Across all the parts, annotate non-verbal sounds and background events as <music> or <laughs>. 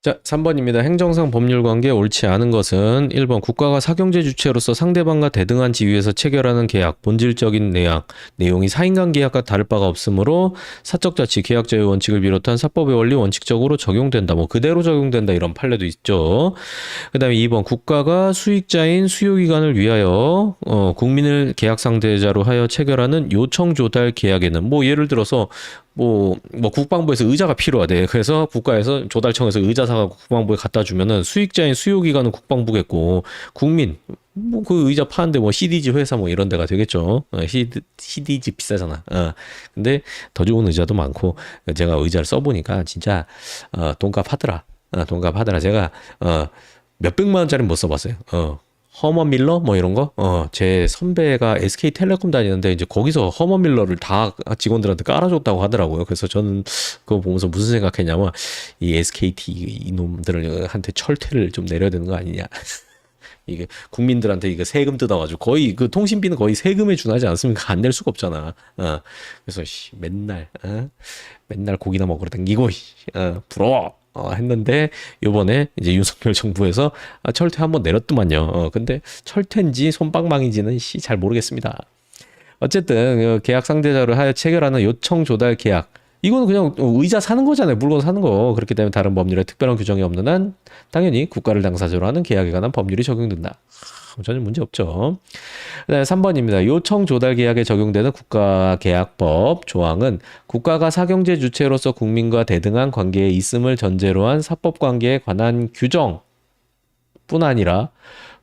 자, 3번입니다. 행정상 법률 관계 옳지 않은 것은 1번 국가가 사경제 주체로서 상대방과 대등한 지위에서 체결하는 계약, 본질적인 내용, 내용이 사인간 계약과 다를 바가 없으므로 사적 자치, 계약자의 원칙을 비롯한 사법의 원리 원칙적으로 적용된다. 뭐 그대로 적용된다 이런 판례도 있죠. 그다음에 2번 국가가 수익자인 수요 기관을 위하여 어, 국민을 계약 상대자로 하여 체결하는 요청 조달 계약에는 뭐 예를 들어서 뭐, 뭐 국방부에서 의자가 필요하대. 그래서 국가에서 조달청에서 의자 사가고 국방부에 갖다 주면은 수익자인 수요기관은 국방부겠고 국민 뭐 그 의자 파는데 뭐 CDG 회사 뭐 이런 데가 되겠죠. 어, CD, CDG 비싸잖아. 어. 근데 더 좋은 의자도 많고 제가 의자를 써보니까 진짜 어, 돈값 하더라. 어, 돈값 하더라. 제가 어, 몇 백만 원짜리 못 써봤어요. 어. 허먼 밀러 뭐 이런 거? 어, 제 선배가 SK텔레콤 다니는데 이제 거기서 허먼 밀러를 다 직원들한테 깔아줬다고 하더라고요. 그래서 저는 그거 보면서 무슨 생각했냐면 이 SKT 이놈들한테 철퇴를 좀 내려야 되는 거 아니냐. <laughs> 이게 국민들한테 이거 세금 뜯어가지고 거의 그 통신비는 거의 세금에 준하지 않습니까? 안 낼 수가 없잖아. 어. 그래서 씨, 맨날 어? 맨날 고기나 먹으러 씨, 어, 부러워. 어, 했는데 요번에 이제 윤석열 정부에서 아, 철퇴 한번 내렸더만요. 어, 근데 철퇴인지 손방망인지는 씨 잘 모르겠습니다. 어쨌든 어, 계약 상대자를 하여 체결하는 요청 조달 계약 이거는 그냥 의자 사는 거잖아요. 물건 사는 거. 그렇기 때문에 다른 법률에 특별한 규정이 없는 한 당연히 국가를 당사자로 하는 계약에 관한 법률이 적용된다. 아, 전혀 문제 없죠. 네, 3번입니다. 요청 조달 계약에 적용되는 국가계약법 조항은 국가가 사경제 주체로서 국민과 대등한 관계에 있음을 전제로 한 사법 관계에 관한 규정 뿐 아니라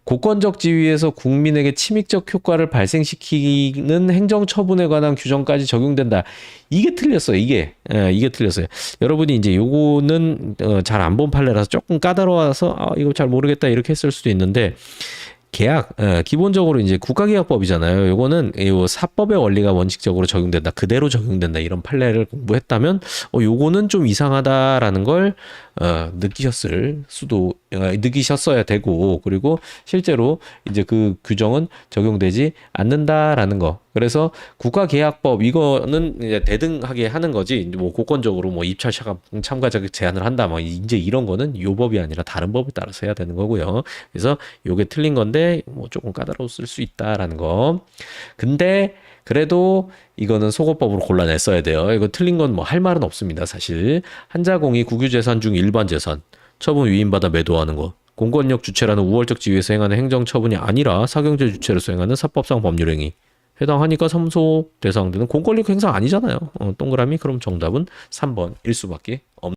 고권적 지위에서 국민에게 침익적 효과를 발생시키는 행정 처분에 관한 규정까지 적용된다. 이게 틀렸어요. 이게 예, 이게 틀렸어요. 여러분이 이제 요거는 어, 잘안 본 판례라서 조금 까다로워서 아, 이거 잘 모르겠다 이렇게 했을 수도 있는데 계약 예, 기본적으로 이제 국가계약법이잖아요. 요거는 요 사법의 원리가 원칙적으로 적용된다. 그대로 적용된다. 이런 판례를 공부했다면 어 요거는 좀 이상하다라는 걸 어, 느끼셨을 수도 어, 느끼셨어야 되고 그리고 실제로 이제 그 규정은 적용되지 않는다라는 거. 그래서 국가계약법 이거는 이제 대등하게 하는 거지 뭐 고건적으로 뭐 입찰 차- 참가자 제한을 한다 뭐 이제 이런 거는 요 법이 아니라 다른 법에 따라서 해야 되는 거고요. 그래서 요게 틀린 건데 뭐 조금 까다로웠을 수 있다라는 거. 근데 그래도 이거는 소거법으로 골라냈어야 돼요. 이거 틀린 건 뭐 할 말은 없습니다. 사실 한자공이 국유재산 중 일반 재산 처분 위임받아 매도하는 거. 공권력 주체라는 우월적 지위에서 행하는 행정 처분이 아니라 사경제 주체로서 행하는 사법상 법률 행위. 해당하니까 삼소 대상되는 공권력 행사 아니잖아요. 어, 동그라미 그럼 정답은 3번일 수밖에 없는.